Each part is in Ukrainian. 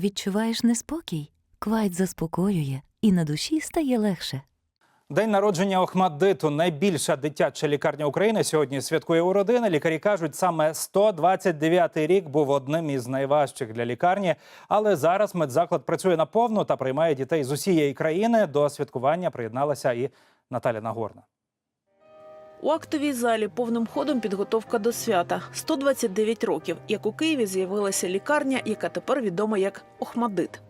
Відчуваєш неспокій? Квайт заспокоює, і на душі стає легше. День народження Охмаддиту – найбільша дитяча лікарня України. Сьогодні святкує у родини. Лікарі кажуть, саме 129-й рік був одним із найважчих для лікарні. Але зараз медзаклад працює наповну та приймає дітей з усієї країни. До святкування приєдналася і Наталя Нагорна. У актовій залі повним ходом підготовка до свята. 129 років, як у Києві з'явилася лікарня, яка тепер відома як Охмадит.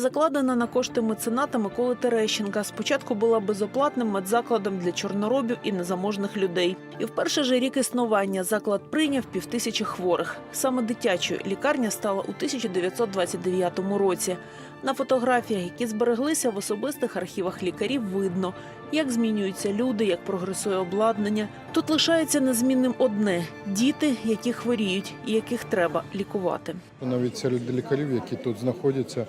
Закладена на кошти мецената Миколи Терещенка. Спочатку була безоплатним медзакладом для чорноробів і незаможних людей. І в перший же рік існування заклад прийняв півтисячі хворих. Саме дитячою лікарня стала у 1929 році. На фотографіях, які збереглися в особистих архівах лікарів, видно, як змінюються люди, як прогресує обладнання. Тут лишається незмінним одне діти, які хворіють і яких треба лікувати. Навіть серед лікарів, які тут знаходяться,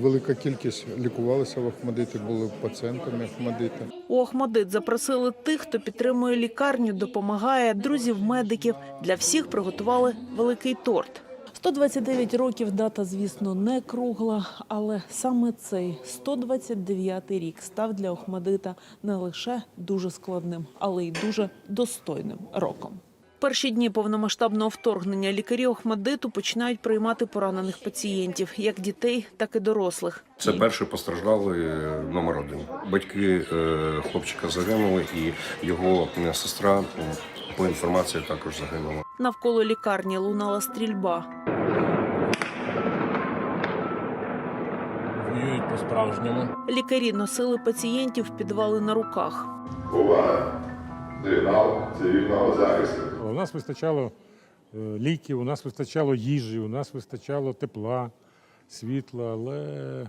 велика кількість лікувалися в Ахмадиті, були пацієнтами Ахмадита. У Охмадит запросили тих, хто підтримує лікарню, допомагає, друзів, медиків. Для всіх приготували великий торт. 129 років дата, звісно, не кругла, але саме цей 129 рік став для Охмадита не лише дуже складним, але й дуже достойним роком. Перші дні повномасштабного вторгнення лікарі Охмадиту починають приймати поранених пацієнтів, як дітей, так і дорослих. Це перший постраждалий е, номер один. Батьки е, хлопчика загинули, і його е, сестра по інформації також загинула. Навколо лікарні лунала стрільба. воюють по-справжньому. Лікарі носили пацієнтів в підвали на руках. Увага! Сигнал цивільного захисту. У нас вистачало е, ліків, у нас вистачало їжі, у нас вистачало тепла, світла, але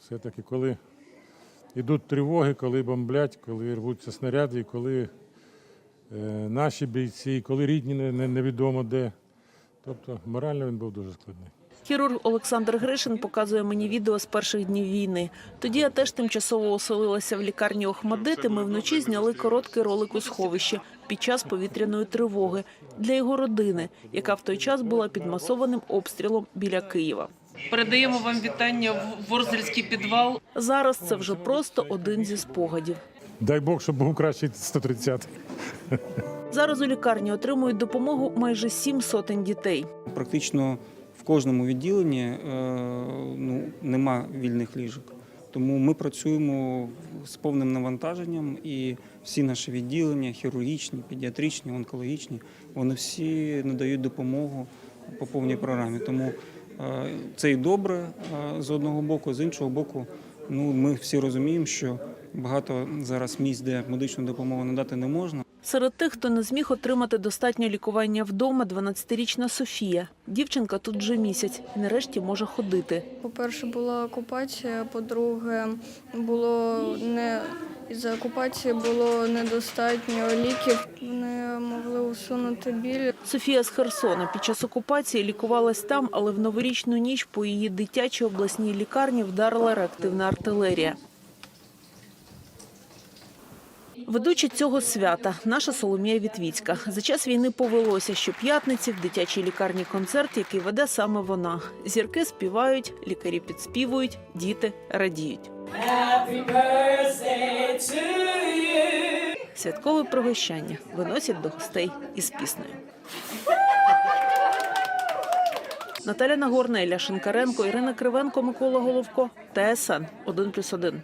все-таки, коли йдуть тривоги, коли бомблять, коли рвуться снаряди, і коли е, наші бійці, коли рідні не- не- невідомо де. Тобто морально він був дуже складний. Хірург Олександр Гришин показує мені відео з перших днів війни. Тоді я теж тимчасово оселилася в лікарні Охмадити. Ми вночі зняли короткий ролик у сховищі під час повітряної тривоги для його родини, яка в той час була під масованим обстрілом біля Києва. Передаємо вам вітання в Ворзельський підвал. Зараз це вже просто один зі спогадів. Дай Бог, щоб був кращий 130. Зараз у лікарні отримують допомогу майже сім сотень дітей. Практично в кожному відділенні е, ну, нема вільних ліжок. Тому ми працюємо з повним навантаженням і всі наші відділення, хірургічні, педіатричні, онкологічні, вони всі надають допомогу по повній програмі. Тому е, це і добре е, з одного боку, з іншого боку, ну, ми всі розуміємо, що багато зараз місць, де медичну допомогу надати не можна. Серед тих, хто не зміг отримати достатнє лікування вдома, 12-річна Софія. Дівчинка тут вже місяць і нарешті може ходити. По-перше, була окупація, по-друге, було не із-за окупації було недостатньо ліків. Вони могли усунути біль. Софія з Херсона під час окупації лікувалась там, але в новорічну ніч по її дитячій обласній лікарні вдарила реактивна артилерія. Ведуча цього свята наша Соломія Вітвіцька. За час війни повелося, що п'ятниці в дитячій лікарні концерт, який веде саме вона. Зірки співають, лікарі підспівують, діти радіють. Святкове пригощання виносять до гостей із піснею. Наталя Нагорна, Ілля Шинкаренко, Ірина Кривенко, Микола Головко. ТСН 1+,1.